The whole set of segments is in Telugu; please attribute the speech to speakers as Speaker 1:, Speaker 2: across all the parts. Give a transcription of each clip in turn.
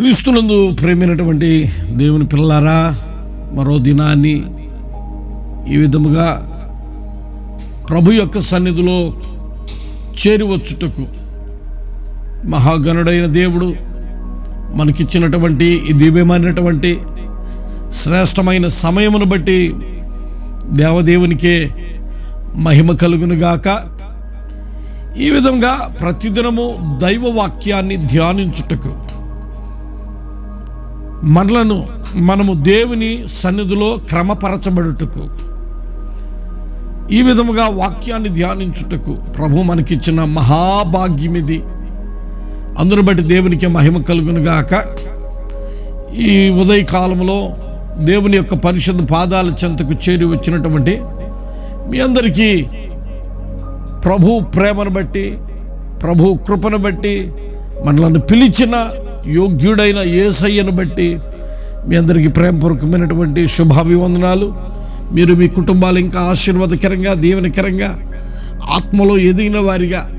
Speaker 1: క్రీస్తునందు ప్రేమైనటువంటి దేవుని పిల్లారా మరో దినాన్ని ఈ విధముగా ప్రభు యొక్క సన్నిధిలో చేరివచ్చుటకు మహాగణుడైన దేవుడు మనకిచ్చినటువంటి ఈ దివ్యమైనటువంటి శ్రేష్టమైన సమయమును బట్టి దేవదేవునికే మహిమ కలుగునుగాక. ఈ విధంగా ప్రతిదినము దైవ వాక్యాన్ని ధ్యానించుటకు మనలను మనము దేవుని సన్నిధిలో క్రమపరచబడుటకు ఈ విధముగా వాక్యాన్ని ధ్యానించుటకు ప్రభు మనకిచ్చిన మహాభాగ్యం ఇది అందరు బట్టి దేవునికి మహిమ కలుగునుగాక. ఈ ఉదయకాలంలో దేవుని యొక్క పరిషత్ పాదాల చెంతకు చేరి వచ్చినటువంటి మీ అందరికీ ప్రభు ప్రేమను బట్టి ప్రభు కృపను బట్టి మనలను పిలిచిన యోగ్యుడైన ఏసయ్యను బట్టి మీ అందరికీ ప్రేమపూర్వకమైనటువంటి శుభాభివందనాలు. మీరు మీ కుటుంబాలు ఇంకా ఆశీర్వాదకరంగా దీవెనకరంగా ఆత్మలో ఎదిగిన వారిగా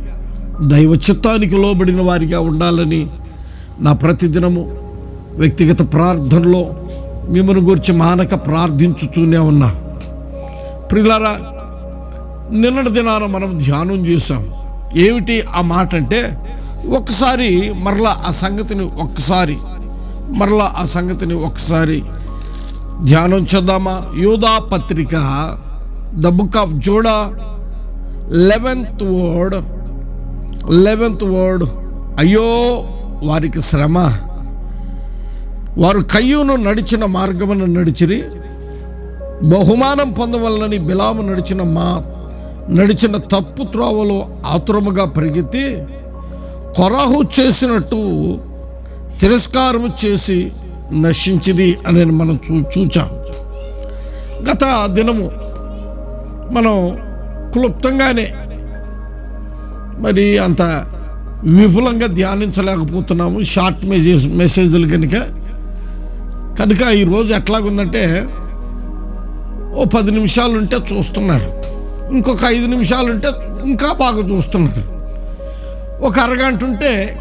Speaker 1: దైవ చిత్తానికి లోబడిన వారిగా ఉండాలని నా ప్రతిదినము వ్యక్తిగత ప్రార్థనలో మిమ్మల్ని గురించి మానక ప్రార్థించుతూనే ఉన్నా. ప్రిలారా నిన్నటి దినాన మనం ధ్యానం చేశాం. ఏమిటి ఆ మాట అంటే ఒక్కసారి మరలా ఆ సంగతిని ఒక్కసారి మరలా ఆ సంగతిని ఒక్కసారి ధ్యానం చేద్దామా? యూదా పత్రిక the book of Jude eleventh word eleventh word. అయ్యో వారికి శ్రమ. వారు కయ్యూను నడిచిన మార్గమును నడిచిరి బహుమానం పొందవలనని బిలాము నడిచిన మా నడిచిన తప్పు త్రోవలో ఆతురముగా పరిగెత్తి కొరాహు చేసినట్టు తిరస్కారం చేసి నశించిది అని మనం చూ చూచాం. గత దినము మనం క్లుప్తంగానే మరి అంత విపులంగా ధ్యానించలేకపోతున్నాము షార్ట్ మెసేజ్ మెసేజ్లు కనుక. కనుక ఈరోజు ఎట్లాగుందంటే ఓ పది నిమిషాలు ఉంటే చూస్తున్నారు. ఇంకొక ఐదు నిమిషాలు ఉంటే ఇంకా బాగా చూస్తున్నారు. ఒక అరగంట ఉంటే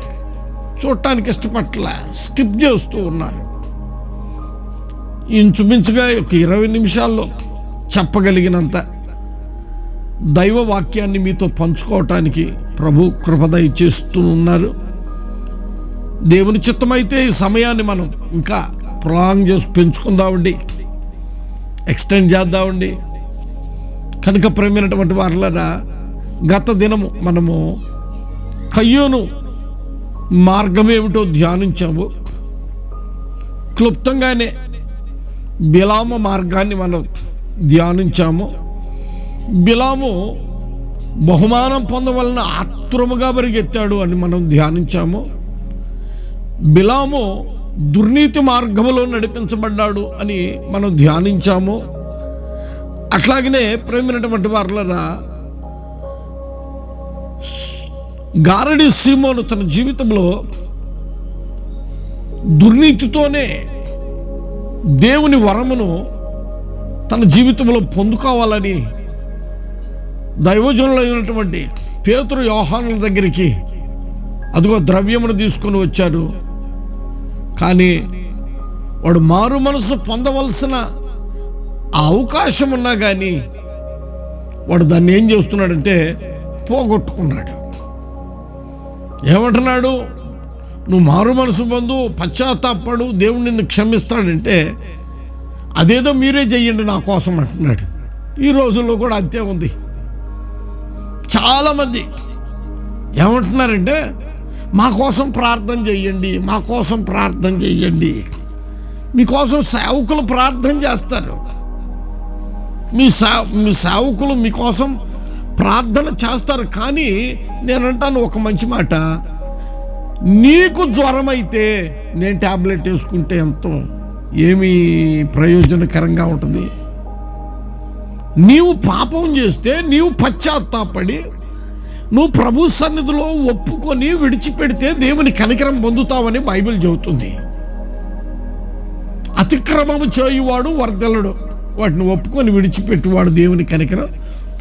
Speaker 1: చూడటానికి ఇష్టపట్ల స్కిప్ చేస్తూ ఉన్నారు. ఇంచుమించుగా ఒక ఇరవై నిమిషాల్లో చెప్పగలిగినంత దైవ వాక్యాన్ని మీతో పంచుకోవటానికి ప్రభు కృపదయ చేస్తూ ఉన్నారు. దేవుని చిత్తమైతే ఈ సమయాన్ని మనం ఇంకా ప్రొలాంగ్ చేసి పెంచుకుందామండి. ఎక్స్టెండ్ చేద్దామండి. కనుక ప్రేమైనటువంటి వారులరా గత దినము మనము కయ్యోను మార్గం ఏమిటో ధ్యానించాము క్లుప్తంగానే బిలామ మార్గాన్ని మనం ధ్యానించాము. బిలాము బహుమానం పొందవలన ఆత్రముగా పరిగెత్తాడు అని మనం ధ్యానించాము. బిలాము దుర్నీతి మార్గములో నడిపించబడ్డాడు అని మనం ధ్యానించాము. అట్లాగనే ప్రేమినటువంటి వారులరా గారడి సీమోను తన జీవితంలో దుర్నీతితోనే దేవుని వరమును తన జీవితంలో పొందుకోవాలని దైవజనులైనటువంటి పేతురు యోహానుల దగ్గరికి అదిగో ద్రవ్యమును తీసుకొని వచ్చాడు. కానీ వాడు మారు మనసు పొందవలసిన ఆ అవకాశం ఉన్నా కానీ వాడు దాన్ని ఏం చేస్తున్నాడంటే పోగొట్టుకున్నాడు. ఏమంటున్నాడు? నువ్వు మారు మనసు బంధు పశ్చాత్తాపడు దేవుడు నిన్ను క్షమిస్తాడంటే అదేదో మీరే చెయ్యండి నా కోసం అంటున్నాడు. ఈ రోజుల్లో కూడా అంతే ఉంది. చాలామంది ఏమంటున్నారంటే మా కోసం ప్రార్థన చెయ్యండి మా కోసం ప్రార్థన చెయ్యండి. మీకోసం సేవకులు ప్రార్థన చేస్తారు. మీ సా మీ సేవకులు మీకోసం ప్రార్థన చేస్తారు కానీ నేనంటాను ఒక మంచి మాట. నీకు జ్వరం అయితే నేను ట్యాబ్లెట్ వేసుకుంటే ఎంతో ఏమి ప్రయోజనకరంగా ఉంటుంది. నీవు పాపం చేస్తే నీవు పశ్చాత్తాపడి నువ్వు ప్రభు సన్నిధిలో ఒప్పుకొని విడిచిపెడితే దేవుని కనికరం పొందుతావని బైబిల్ చెబుతుంది. అతిక్రమము చేయువాడు వర్దలడు. వాటిని ఒప్పుకొని విడిచిపెట్టువాడు దేవుని కనికరం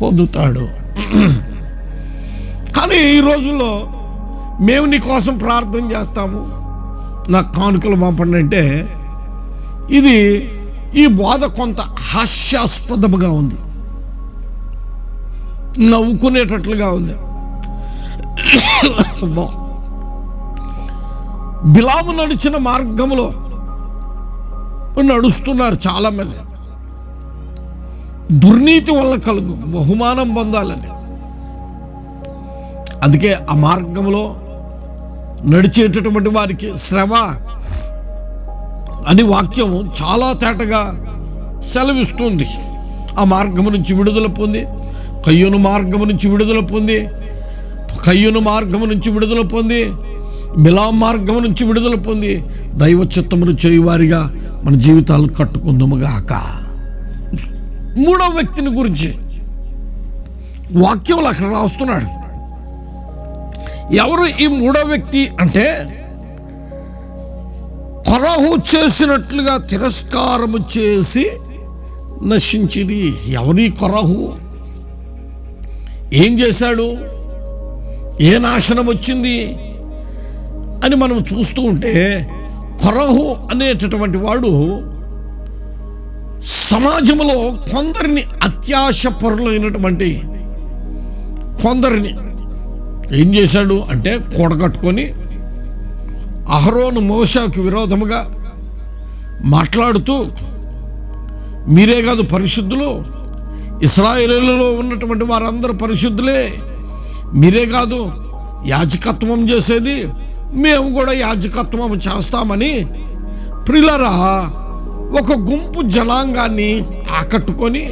Speaker 1: పొందుతాడు. కానీ ఈ రోజుల్లో మేము నీ కోసం ప్రార్థన చేస్తాము. నాకు కానుకలు పంపండి అంటే ఇది ఈ బోధ కొంత హాస్యాస్పదముగా ఉంది. నవ్వుకునేటట్లుగా ఉంది. బిలాము నడిచిన మార్గంలో నడుస్తున్నారు చాలా మంది దుర్నీతి వల్ల కలుగు బహుమానం పొందాలని. అందుకే ఆ మార్గంలో నడిచేటటువంటి వారికి శ్రమ అని వాక్యం చాలా తేటగా సెలవిస్తుంది. ఆ మార్గము నుంచి విడుదల పొంది కయ్యను మార్గము నుంచి విడుదల పొంది కయ్యను మార్గము నుంచి విడుదల పొంది బిలాం మార్గము నుంచి విడుదల పొంది దైవ చిత్తమును చేయువారిగా మన జీవితాలు కట్టుకుందాముగాక మూడవ వ్యక్తిని గురించి వాక్యంలో అక్కడ రాస్తున్నాడు. ఎవరు ఈ మూడో వ్యక్తి అంటే కొరహు చేసినట్లుగా తిరస్కారము చేసి నశించింది ఎవరి కొరహు? ఏం చేశాడు? ఏ నాశనం వచ్చింది? అని మనం చూస్తూ ఉంటే కొరహు అనేటటువంటి వాడు సమాజంలో కొందరిని అత్యాశ పరులైనటువంటి కొందరిని ఏం చేశాడు అంటే కూడగట్టుకొని అహరోను మోసాకు విరోధముగా మాట్లాడుతూ మీరే కాదు పరిశుద్ధులు ఇస్రాయేలీలలో ఉన్నటువంటి వారందరూ పరిశుద్ధులే. మీరే కాదు యాజకత్వం చేసేది మేము కూడా యాజకత్వం చేస్తామని. ప్రిలరా ఒక గుంపు జనాంగాన్ని ఆకట్టుకొని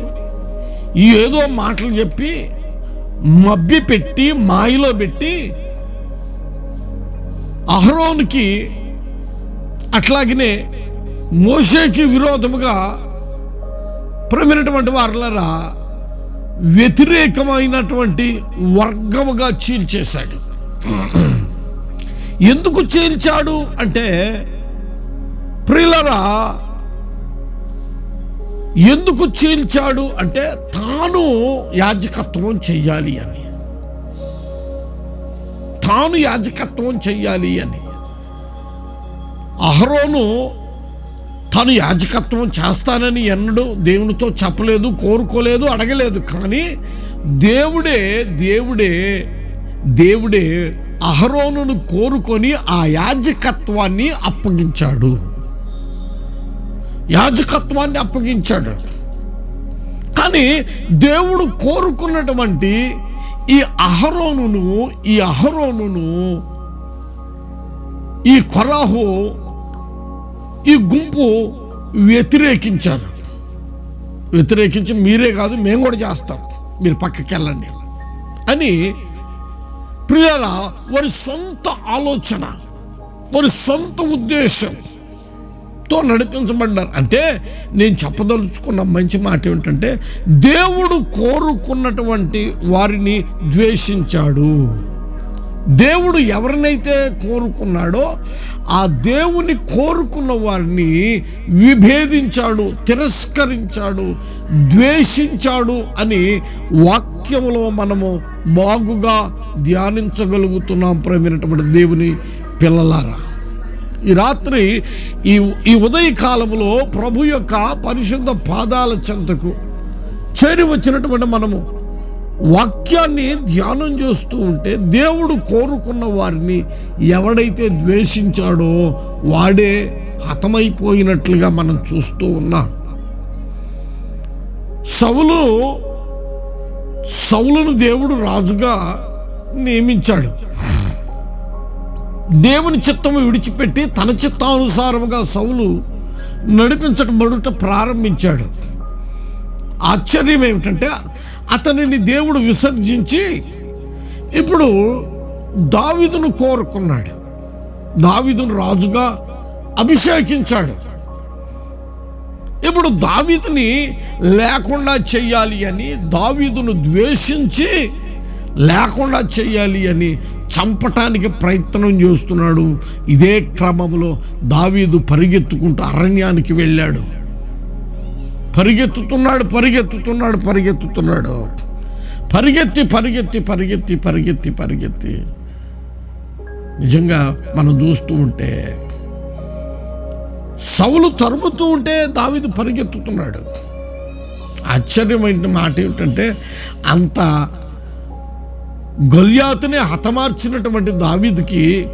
Speaker 1: ఏదో మాటలు చెప్పి మబ్బి పెట్టి మాయలో పెట్టి అహరోన్కి అట్లాగనే మోషేకి విరోధముగా ప్రమినటువంటి వారులరా వ్యతిరేకమైనటువంటి వర్గముగా చీల్చేశాడు. ఎందుకు చీల్చాడు అంటే ప్రియులరా ఎందుకు చీల్చాడు అంటే తాను యాజకత్వం చెయ్యాలి అని. తాను యాజకత్వం చెయ్యాలి అని. అహరోను తాను యాజకత్వం చేస్తానని ఎన్నడూ దేవునితో చెప్పలేదు కోరుకోలేదు అడగలేదు. కానీ దేవుడే దేవుడే దేవుడే అహరోనును కోరుకొని ఆ యాజకత్వాన్ని అప్పగించాడు. యాజకత్వాన్ని అప్పగించాడు. కానీ దేవుడు కోరుకున్నటువంటి ఈ అహరోనును ఈ అహరోనును ఈ కొరాహు ఈ గుంపు వ్యతిరేకించారు. వ్యతిరేకించి మీరే కాదు మేము కూడా చేస్తాం. మీరు పక్కకి వెళ్ళండి అని ప్రియుల వారి సొంత ఆలోచన వారి సొంత ఉద్దేశం తో నడిపించబడ్డారు. అంటే నేను చెప్పదలుచుకున్న మంచి మాట ఏమిటంటే దేవుడు కోరుకున్నటువంటి వారిని ద్వేషించాడు. దేవుడు ఎవరినైతే కోరుకున్నాడో ఆ దేవుని కోరుకున్న వారిని విభేదించాడు తిరస్కరించాడు ద్వేషించాడు అని వాక్యములో మనము బాగుగా ధ్యానించగలుగుతున్నాం ప్రేమైనటువంటి దేవుని పిల్లలారా. ఈ రాత్రి ఈ ఈ ఉదయ కాలంలో ప్రభు యొక్క పరిశుద్ధ పాదాల చెంతకు చేరి వచ్చినటువంటి మనము వాక్యాన్ని ధ్యానం చేస్తూ ఉంటే దేవుడు కోరుకున్న వారిని ఎవడైతే ద్వేషించాడో వాడే హతమైపోయినట్లుగా మనం చూస్తూ ఉన్నాం. సవులు సవులను దేవుడు రాజుగా నియమించాడు. దేవుని చిత్తము విడిచిపెట్టి తన చిత్తానుసారముగా సౌలు నడిపించబడుట ప్రారంభించాడు. ఆశ్చర్యం ఏమిటంటే అతనిని దేవుడు విసర్జించి ఇప్పుడు దావిదును కోరుకున్నాడు. దావిదును రాజుగా అభిషేకించాడు. ఇప్పుడు దావీదుని లేకుండా చెయ్యాలి అని దావీదును ద్వేషించి లేకుండా చెయ్యాలి అని చంపటానికి ప్రయత్నం చేస్తున్నాడు. ఇదే క్రమంలో దావీదు పరిగెత్తుకుంటూ అరణ్యానికి వెళ్ళాడు. పరిగెత్తుతున్నాడు పరిగెత్తుతున్నాడు పరిగెత్తుతున్నాడు. పరిగెత్తి పరిగెత్తి పరిగెత్తి పరిగెత్తి పరిగెత్తి. నిజంగా మనం చూస్తూ ఉంటే సవులు తరుముతూ ఉంటే దావీదు పరిగెత్తుతున్నాడు. ఆశ్చర్యమైన మాట ఏమిటంటే అంత గొల్యాతుని హతమార్చినటువంటి దావిదికి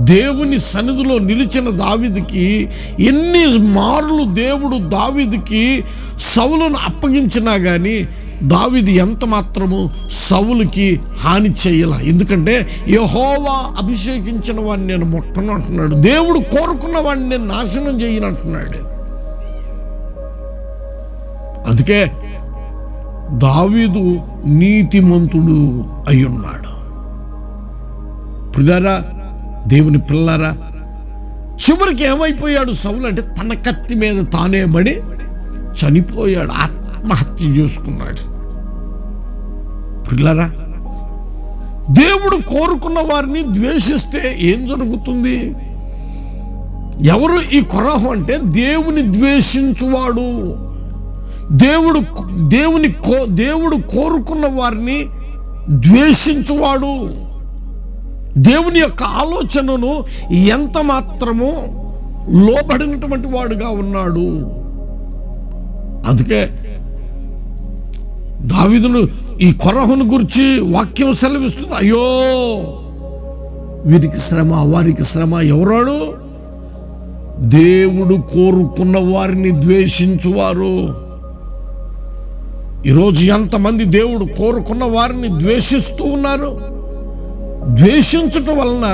Speaker 1: దేవుని సన్నిధిలో నిలిచిన దావిదికి ఎన్ని మార్లు దేవుడు దావిదికి సవులను అప్పగించినా కానీ దావిది ఎంత మాత్రము సవులకి హాని చేయాల. ఎందుకంటే యహోవా అభిషేకించిన వాడిని నేను మొట్టను అంటున్నాడు. దేవుడు కోరుకున్న వాడిని నేను నాశనం చేయను అంటున్నాడు. అందుకే దావీదు నీతిమంతుడు అయ్యున్నాడు. పిల్లారా దేవుని పిల్లారా చివరికి ఏమైపోయాడు సౌలు అంటే తన కత్తి మీద తానే పడి చనిపోయాడు ఆత్మహత్య చేసుకున్నాడు. పిల్లరా దేవుడు కోరుకున్న వారిని ద్వేషిస్తే ఏం జరుగుతుంది? ఎవరు ఈ కొరహు అంటే దేవుని ద్వేషించువాడు. దేవుడు దేవుని కో దేవుడు కోరుకున్న వారిని ద్వేషించువాడు. దేవుని యొక్క ఆలోచనను ఎంత మాత్రమో లోబడినటువంటి వాడుగా ఉన్నాడు. అందుకే దావిదును ఈ కొరహును గురించి వాక్యం సెలవిస్తుంది. అయ్యో వీరికి శ్రమ వారికి శ్రమ ఎవరాడు? దేవుడు కోరుకున్న వారిని ద్వేషించువారు. ఈరోజు ఎంతమంది దేవుడు కోరుకున్న వారిని ద్వేషిస్తూ ఉన్నారు? ద్వేషించటం వలన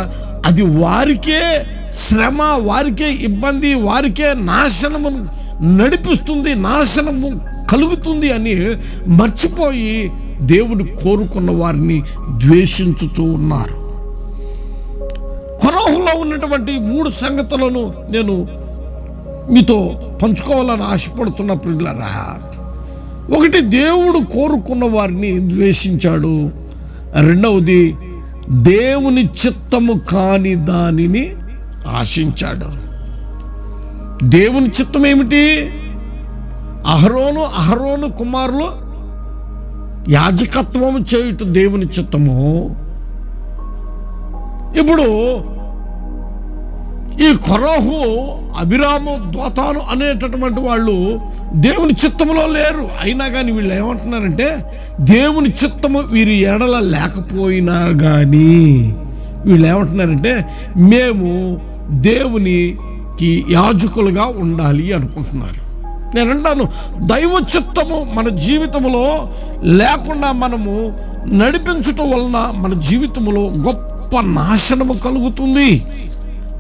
Speaker 1: అది వారికే శ్రమ వారికే ఇబ్బంది వారికే నాశనము నడిపిస్తుంది నాశనము కలుగుతుంది అని మర్చిపోయి దేవుడు కోరుకున్న వారిని ద్వేషించుతూ ఉన్నారు. కొరహులో ఉన్నటువంటి మూడు సంగతులను నేను మీతో పంచుకోవాలని ఆశపడుతున్న పిల్లరా ఒకటి దేవుడు కోరుకున్న వారిని ద్వేషించాడు. రెండవది దేవుని చిత్తము కాని దానిని ఆశించాడు. దేవుని చిత్తం ఏమిటి? అహరోను అహరోను కుమారులు యాజకత్వము చేయుట దేవుని చిత్తము. ఇప్పుడు ఈ కొరహు అభిరాము దోతాను అనేటటువంటి వాళ్ళు దేవుని చిత్తములో లేరు. అయినా కానీ వీళ్ళు ఏమంటున్నారంటే దేవుని చిత్తము వీరి ఎడల లేకపోయినా కానీ వీళ్ళు ఏమంటున్నారంటే మేము దేవునికి యాజకులుగా ఉండాలి అనుకుంటున్నారు. నేను అంటాను దైవ చిత్తము మన జీవితంలో లేకుండా మనము నడిపించటం వలన మన జీవితంలో గొప్ప నాశనము కలుగుతుంది.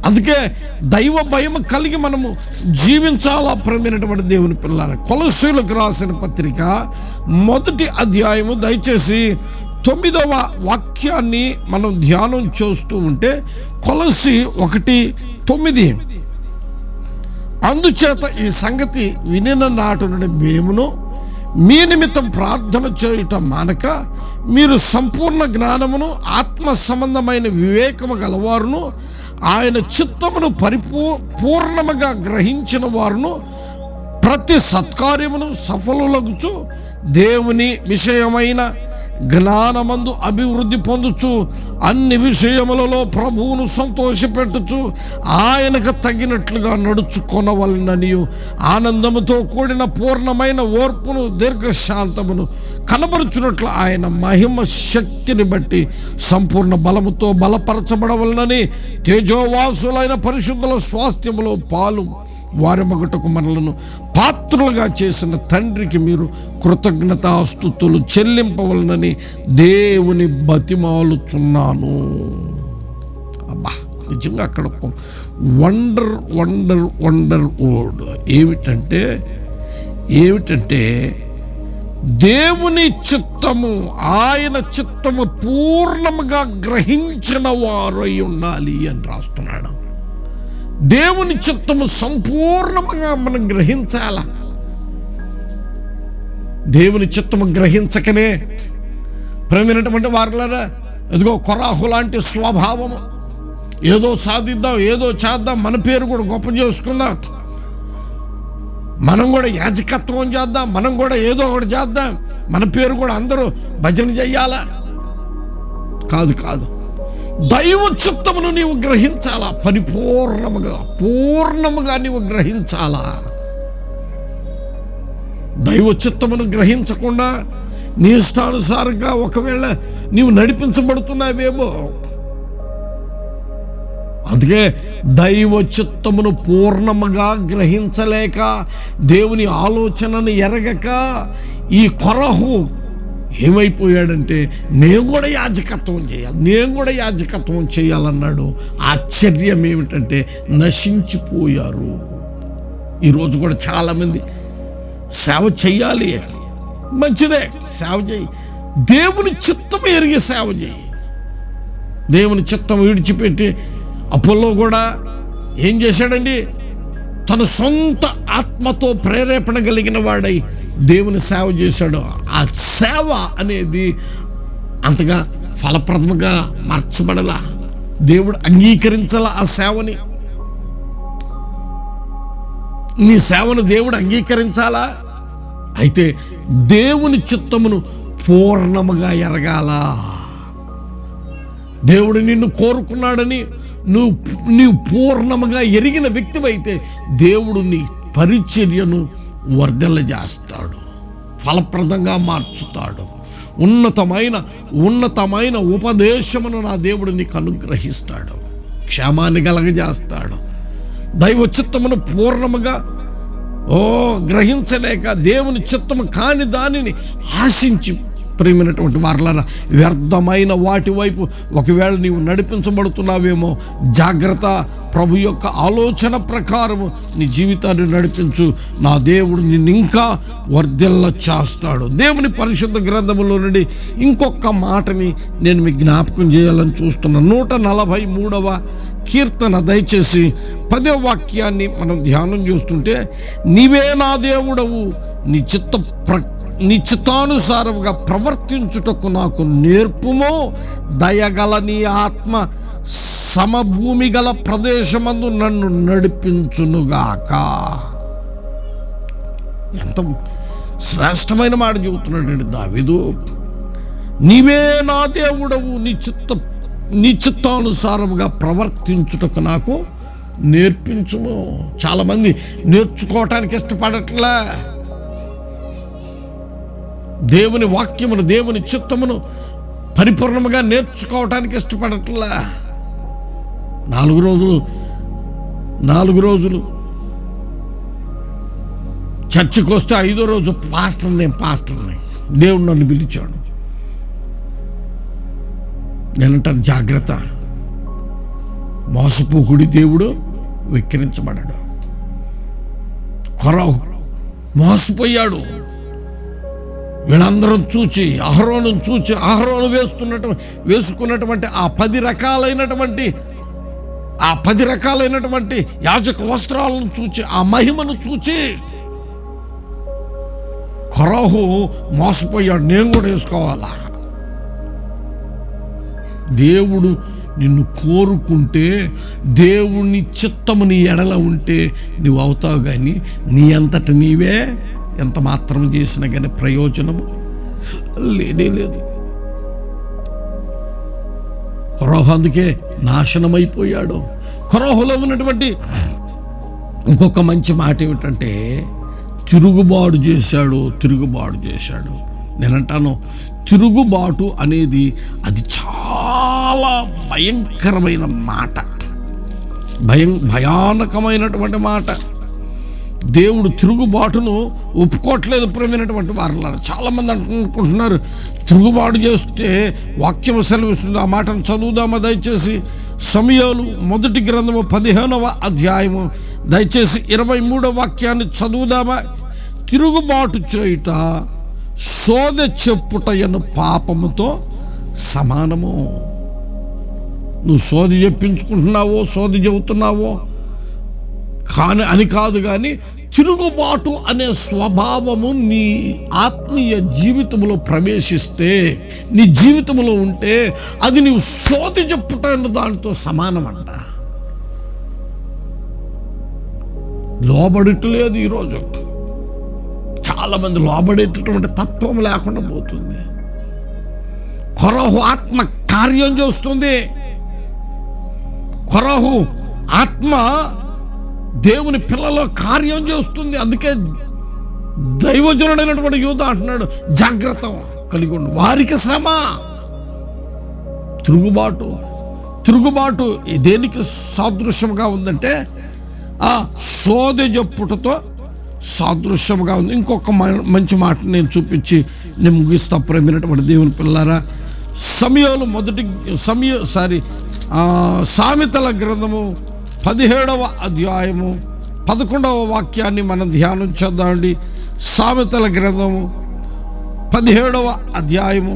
Speaker 1: అందుకే దైవ భయం కలిగి మనము జీవించాలా ప్రమైనటువంటి దేవుని పిల్లల కొలసీలకు రాసిన పత్రిక మొదటి అధ్యాయము దయచేసి తొమ్మిదవ వాక్యాన్ని మనం ధ్యానం చేస్తూ ఉంటే కొలసి ఒకటి తొమ్మిది. అందుచేత ఈ సంగతి వినిన నాటు నుండి మేమును మీ నిమిత్తం ప్రార్థన చేయుట మానక మీరు సంపూర్ణ జ్ఞానమును ఆత్మ సంబంధమైన వివేకము గలవారును ఆయన చిత్తమును పరిపూ పూర్ణముగా గ్రహించిన వారును ప్రతి సత్కార్యమును సఫలులగుచు దేవుని విషయమైన జ్ఞానమందు అభివృద్ధి పొందుచు అన్ని విషయములలో ప్రభువును సంతోషపెట్టుచు ఆయనకు తగినట్లుగా నడుచుకొనవలననియు ఆనందముతో కూడిన పూర్ణమైన ఓర్పును దీర్ఘశాంతమును కనబరుచున్నట్లు ఆయన మహిమ శక్తిని బట్టి సంపూర్ణ బలముతో బలపరచబడవలనని తేజోవాసులైన పరిశుద్ధుల స్వాస్థ్యములో పాలు వారి మగటకు మనలను పాత్రులుగా చేసిన తండ్రికి మీరు కృతజ్ఞతాస్తుతులు చెల్లింపవలనని దేవుని బతిమాలుచున్నాను. అబ్బా నిజంగా అక్కడ వండర్ వండర్ వండర్ వర్డ్ ఏమిటంటే ఏమిటంటే దేవుని చిత్తము ఆయన చిత్తము పూర్ణముగా గ్రహించిన వారై ఉండాలి అని రాస్తున్నాడు. దేవుని చిత్తము సంపూర్ణముగా మనం గ్రహించాల? దేవుని చిత్తము గ్రహించకనే. ప్రేమైనటువంటి వారులరా ఎదుగో కొరాహు లాంటి స్వభావము. ఏదో సాధిద్దాం ఏదో చేద్దాం మన పేరు కూడా గొప్ప చేసుకుందాం. మనం కూడా యాజకత్వం చేద్దాం మనం కూడా ఏదో ఒకటి చేద్దాం. మన పేరు కూడా అందరూ భజన చెయ్యాలా? కాదు కాదు. దైవ చిత్తమును నీవు గ్రహించాలా? పరిపూర్ణముగా పూర్ణముగా నీవు గ్రహించాలా? దైవ చిత్తమును గ్రహించకుండా నీ ఇష్టానుసారంగా ఒకవేళ నీవు నడిపించబడుతున్నావేమో అందుకే దైవ చిత్తమును పూర్ణముగా గ్రహించలేక దేవుని ఆలోచనను ఎరగక ఈ కొరహు ఏమైపోయాడంటే నేను కూడా యాజకత్వం చేయాలి నేను కూడా యాజకత్వం చేయాలన్నాడు. ఆశ్చర్యం ఏమిటంటే నశించిపోయారు. ఈరోజు కూడా చాలామంది సేవ చెయ్యాలి. మంచిదే సేవ చేయి దేవుని చిత్తం ఎరిగి సేవ చేయి దేవుని చిత్తం విడిచిపెట్టి అపోలో కూడా ఏం చేశాడండి? తన సొంత ఆత్మతో ప్రేరేపణ కలిగిన వాడై దేవుని సేవ చేశాడు. ఆ సేవ అనేది అంతగా ఫలప్రదముగా మార్చబడలా. దేవుడు అంగీకరించాల ఆ సేవని. నీ సేవను దేవుడు అంగీకరించాలా? అయితే దేవుని చిత్తమును పూర్ణముగా ఎరగాల. దేవుడు నిన్ను కోరుకున్నాడని నువ్వు నీవు పూర్ణముగా ఎరిగిన వ్యక్తివైతే దేవుడు నీ పరిచర్యను వర్ధల చేస్తాడు ఫలప్రదంగా మార్చుతాడు. ఉన్నతమైన ఉన్నతమైన ఉపదేశమును నా దేవుడు నీకు అనుగ్రహిస్తాడు. క్షేమాన్ని కలగజేస్తాడు. దైవ చిత్తమును పూర్ణముగా ఓ గ్రహించలేక దేవుని చిత్తము కాని దానిని ఆశించి ప్రియమైనటువంటి వారలారా వ్యర్థమైన వాటి వైపు ఒకవేళ నీవు నడిపించబడుతున్నావేమో జాగ్రత్త ప్రభు యొక్క ఆలోచన ప్రకారము నీ జీవితాన్ని నడిపించు. నా దేవుడు నిన్ను ఇంకా వర్ధిల్ల చేస్తాడు. దేవుని పరిశుద్ధ గ్రంథములో నుండి ఇంకొక మాటని నేను మీకు జ్ఞాపకం చేయాలని చూస్తున్నాను నూట నలభై మూడవ కీర్తన దయచేసి పదే వాక్యాన్ని మనం ధ్యానం చేస్తుంటే నీవే నా దేవుడవు నీ చిత్త ప్ర నీ చిత్తానుసారముగా ప్రవర్తించుటకు నాకు నేర్పుమో దయగల నీ ఆత్మ సమభూమి గల ప్రదేశమందు నన్ను నడిపించునుగాక. ఎంత శ్రేష్టమైన మాట చెబుతున్నాడండి దావిదు. నీవే నా దేవుడవు నీ చిత్త నీ చిత్తానుసారముగా ప్రవర్తించుటకు నాకు నేర్పించుము. చాలామంది నేర్చుకోవటానికి ఇష్టపడట్లే. దేవుని వాక్యమును దేవుని చిత్తమును పరిపూర్ణముగా నేర్చుకోవటానికి ఇష్టపడట్లా. నాలుగు రోజులు నాలుగు రోజులు. చర్చికి వస్తే ఐదో రోజు పాస్టర్ని పాస్టర్ని. దేవుడు నన్ను పిలిచాడు. నేనంటాను జాగ్రత్త. మోసపోకుడి దేవుడు విక్రించబడాడు కొరవు మోసపోయాడు. వీళ్ళందరం చూచి అహరోను చూచి అహరోను వేస్తున్నట్టు వేసుకున్నటువంటి ఆ పది రకాలైనటువంటి ఆ పది రకాలైనటువంటి యాజక వస్త్రాలను చూచి ఆ మహిమను చూచి కొరహు మోసపోయాడు. నేను కూడా వేసుకోవాలా? దేవుడు నిన్ను కోరుకుంటే దేవుని చిత్తము నీ ఎడల ఉంటే నువ్వు అవుతావు కానీ నీ అంతట నీవే ఎంత మాత్రం చేసినా కానీ ప్రయోజనము లేనే లేదు. కొరోహ అందుకే నాశనమైపోయాడు. కొరోహలో ఉన్నటువంటి ఇంకొక మంచి మాట ఏమిటంటే తిరుగుబాటు చేశాడు తిరుగుబాటు చేశాడు. నేనంటాను తిరుగుబాటు అనేది అది చాలా భయంకరమైన మాట. భయం భయానకమైనటువంటి మాట. దేవుడు తిరుగుబాటును ఒప్పుకోవట్లేదు ప్రేమైనటువంటి వారు చాలామంది అనుకుంటున్నారు తిరుగుబాటు చేస్తే వాక్యం సెలవిస్తుంది. ఆ మాటను చదువుదామా? దయచేసి సమయాలు మొదటి గ్రంథము పదిహేనవ అధ్యాయము. దయచేసి ఇరవై మూడవ వాక్యాన్ని చదువుదామా? తిరుగుబాటు చేయుట సోద చెప్పుటయను పాపముతో సమానము. నువ్వు సోది చెప్పించుకుంటున్నావో సోది చెబుతున్నావో? కానీ అని కాదు కానీ తిరుగుబాటు అనే స్వభావము నీ ఆత్మీయ జీవితంలో ప్రవేశిస్తే నీ జీవితంలో ఉంటే అది నీవు సోది చెప్పుట దానితో సమానమంట. లోబడిట్లేదు ఈరోజు చాలామంది లోబడేటటువంటి తత్వం లేకుండా పోతుంది. కొరహు ఆత్మ కార్యం చేస్తుంది. కొరహు ఆత్మ దేవుని పిల్లలో కార్యం చేస్తుంది. అందుకే దైవజనుడైనటువంటి యూత అంటున్నాడు జాగ్రత్త కలిగి ఉండు. వారికి శ్రమ. తిరుగుబాటు తిరుగుబాటు దేనికి సాదృశ్యంగా ఉందంటే ఆ సోదె జప్పుటతో సాదృశ్యంగా ఉంది. ఇంకొక మంచి మాట నేను చూపించి నేను ముగిస్తా. ప్రేమైనటువంటి దేవుని పిల్లారా సమయంలో మొదటి సమయ సారీ సామెతల గ్రంథము పదిహేడవ అధ్యాయము పదకొండవ వాక్యాన్ని మనం ధ్యానం చేద్దామండి సామెతల గ్రంథము పదిహేడవ అధ్యాయము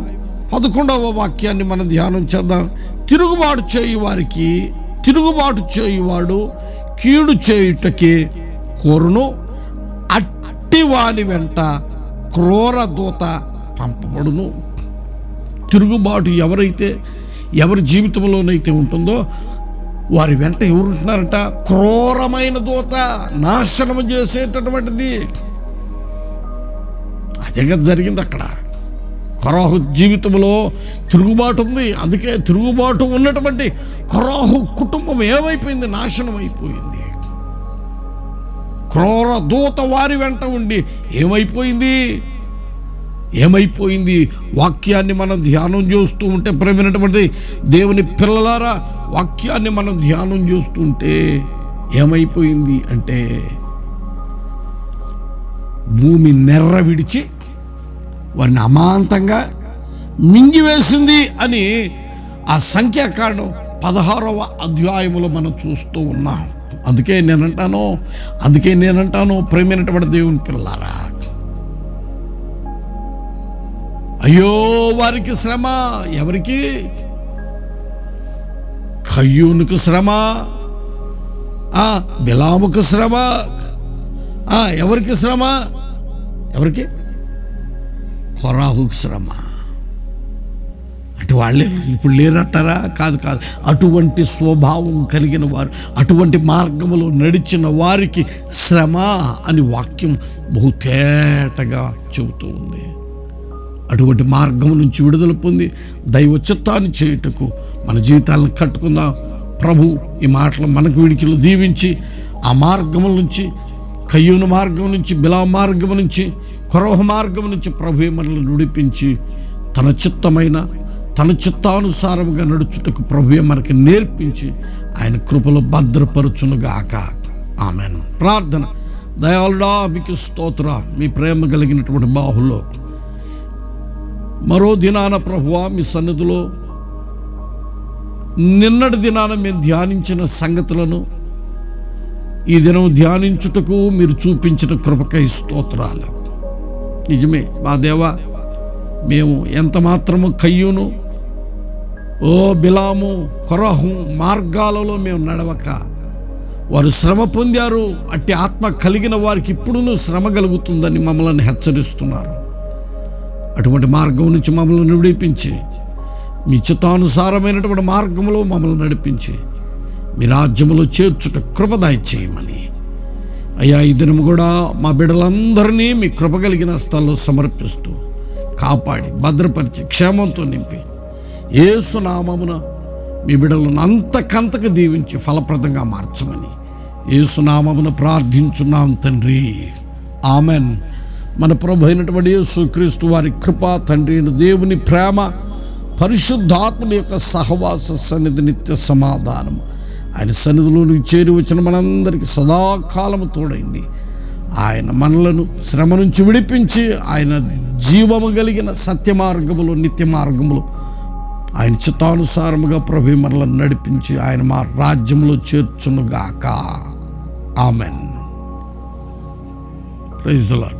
Speaker 1: పదకొండవ వాక్యాన్ని మనం ధ్యానం చేద్దాం. తిరుగుబాటు చేయు వారికి తిరుగుబాటు చేయువాడు కీడు చేయుటకే కోరును. అట్టి వాని వెంట క్రూర దూత పంపబడును. తిరుగుబాటు ఎవరైతే ఎవరి జీవితంలోనైతే ఉంటుందో వారి వెంట ఎవరు ఉంటున్నారంట క్రూరమైన దూత నాశనం చేసేటటువంటిది. అదేగా జరిగింది అక్కడ. కొరాహు జీవితంలో తిరుగుబాటు ఉంది. అందుకే తిరుగుబాటు ఉన్నటువంటి కరాహు కుటుంబం ఏమైపోయింది? నాశనం అయిపోయింది. క్రూర దూత వారి వెంట ఉండి ఏమైపోయింది? ఏమైపోయింది? వాక్యాన్ని మనం ధ్యానం చేస్తూ ఉంటే ప్రేమైనటువంటి దేవుని పిల్లలారా వాక్యాన్ని మనం ధ్యానం చేస్తూ ఉంటే ఏమైపోయింది అంటే భూమి నెర్ర విడిచి వారిని అమాంతంగా మింగివేసింది అని ఆ సంఖ్యాకాండం పదహారవ అధ్యాయములో మనం చూస్తూ ఉన్నాం. అందుకే నేనంటాను అందుకే నేనంటాను ప్రేమైనటువంటి దేవుని పిల్లారా అయ్యో వారికి శ్రమ. ఎవరికి? కయ్యూనుకు శ్రమ. ఆ, బిలాముకు శ్రమ. ఆ, ఎవరికి శ్రమ? ఎవరికి? కొరాహుకు శ్రమ. అంటే వాళ్ళే ఇప్పుడు లేరంటారా? కాదు కాదు. అటువంటి స్వభావం కలిగిన వారు అటువంటి మార్గములో నడిచిన వారికి శ్రమ అని వాక్యం బహు తేటగా చెబుతూ ఉంది. అటువంటి మార్గం నుంచి విడుదల పొంది దైవ చిత్తాన్ని చేయుటకు మన జీవితాలను కట్టుకుందాం. ప్రభు ఈ మాటలు మనకు విడికిలు దీవించి ఆ మార్గం నుంచి కయ్యూను మార్గం నుంచి బిలా మార్గం నుంచి కొరోహ మార్గం నుంచి ప్రభు మనల్ని నడిపించి తన చిత్తమైన తన చిత్తానుసారముగా నడుచుటకు ప్రభు మనకి నేర్పించి ఆయన కృపలో భద్రపరచునుగాక. ఆమెను. ప్రార్థన. దయాళుడా మీకు స్తోత్ర. మీ ప్రేమ కలిగినటువంటి బాహులో మరో దినాన ప్రభువా మీ సన్నిధిలో నిన్నటి దినాన మేము ధ్యానించిన సంగతులను ఈ దినం ధ్యానించుటకు మీరు చూపించిన కృపకై స్తోత్రాలు. నిజమే మా దేవ మేము ఎంత మాత్రము కయ్యూను ఓ బిలాము కొరహు మార్గాలలో మేము నడవక వారు శ్రమ పొందారు అట్టి ఆత్మ కలిగిన వారికి ఇప్పుడును శ్రమ కలుగుతుందని మమ్మల్ని హెచ్చరిస్తున్నారు. అటువంటి మార్గం నుంచి మమ్మల్ని విడిపించి. మీ చిత్తానుసారమైనటువంటి మార్గంలో మమ్మల్ని నడిపించి. మీ రాజ్యములో చేర్చుట కృపదాయ చేయమని అయ్యా ఈ దినం కూడా మా బిడ్డలందరినీ మీ కృప కలిగిన స్థలంలో సమర్పిస్తూ కాపాడి భద్రపరిచి క్షేమంతో నింపి. ఏసునామమున మీ బిడ్డలను అంతకంతకు దీవించి ఫలప్రదంగా మార్చమని. ఏసునామమున ప్రార్థించున్నాం తండ్రి. ఆమెన్. మన ప్రభు అయినటువంటి యేసుక్రీస్తు వారి కృప తండ్రి దేవుని ప్రేమ పరిశుద్ధాత్మని యొక్క సహవాస సన్నిధి నిత్య సమాధానం. ఆయన సన్నిధిలోనికి చేరి వచ్చిన మనందరికీ సదాకాలము తోడైంది. ఆయన మనలను శ్రమ నుంచి విడిపించి ఆయన జీవము కలిగిన సత్య మార్గములు నిత్య మార్గములు ఆయన చిత్తానుసారముగా ప్రభు మనలను నడిపించి ఆయన మా రాజ్యంలో చేర్చునుగాక. ఆమెన్. Praise the Lord.